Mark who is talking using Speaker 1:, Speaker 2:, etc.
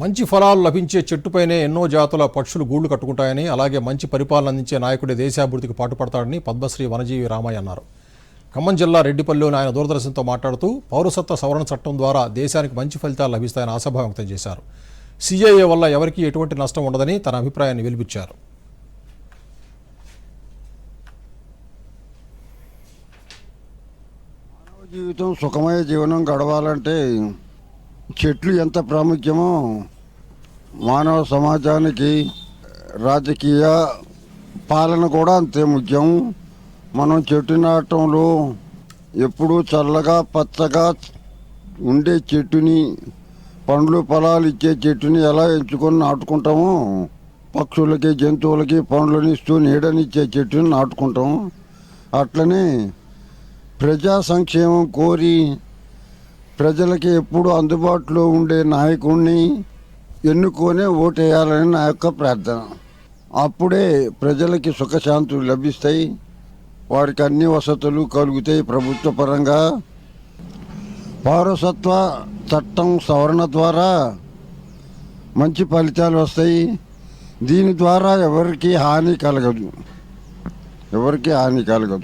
Speaker 1: మంచి ఫలాలు లభించే చెట్టుపైనే ఎన్నో జాతుల పక్షులు గూళ్ళు కట్టుకుంటాయని అలాగే మంచి పరిపాలన అందించే నాయకుడి దేశాభివృద్ధికి పాటుపడతాడని పద్మశ్రీ వనజీవి రామయ్య అన్నారు. ఖమ్మం జిల్లా రెడ్డిపల్లిలోని ఆయన దూరదర్శన్తో మాట్లాడుతూ పౌరసత్వ సవరణ చట్టం ద్వారా దేశానికి మంచి ఫలితాలు లభిస్తాయని ఆశాభావం వ్యక్తం చేశారు. సిఐఏ వల్ల ఎవరికీ ఎటువంటి నష్టం ఉండదని తన అభిప్రాయాన్ని వెలిపించారు
Speaker 2: జీవితం సుఖమయ జీవనం గడవాలంటే చెట్లు ఎంత ప్రాముఖ్యమో మానవ సమాజానికి రాజకీయ పాలన కూడా అంతే ముఖ్యం మనం చెట్టు నాటంలో ఎప్పుడూ చల్లగా పచ్చగా ఉండే చెట్టుని పండ్లు పొలాలు ఇచ్చే చెట్టుని ఎలా ఎంచుకొని నాటుకుంటామో పక్షులకి జంతువులకి పండ్లని ఇస్తూ నీడనిచ్చే చెట్టుని నాటుకుంటాం అట్లనే ప్రజా సంక్షేమం కోరి ప్రజలకి ఎప్పుడు అందుబాటులో ఉండే నాయకుడిని ఎన్నుకొని ఓటేయాలని నా యొక్క ప్రార్థన. అప్పుడే ప్రజలకి సుఖశాంతులు లభిస్తాయి. వారికి అన్ని వసతులు కలుగుతాయి ప్రభుత్వ పరంగా. పౌరసత్వ చట్టం సవరణ ద్వారా మంచి ఫలితాలు వస్తాయి. దీని ద్వారా ఎవరికి హాని కలగదు. ఎవరికి హాని కలగదు.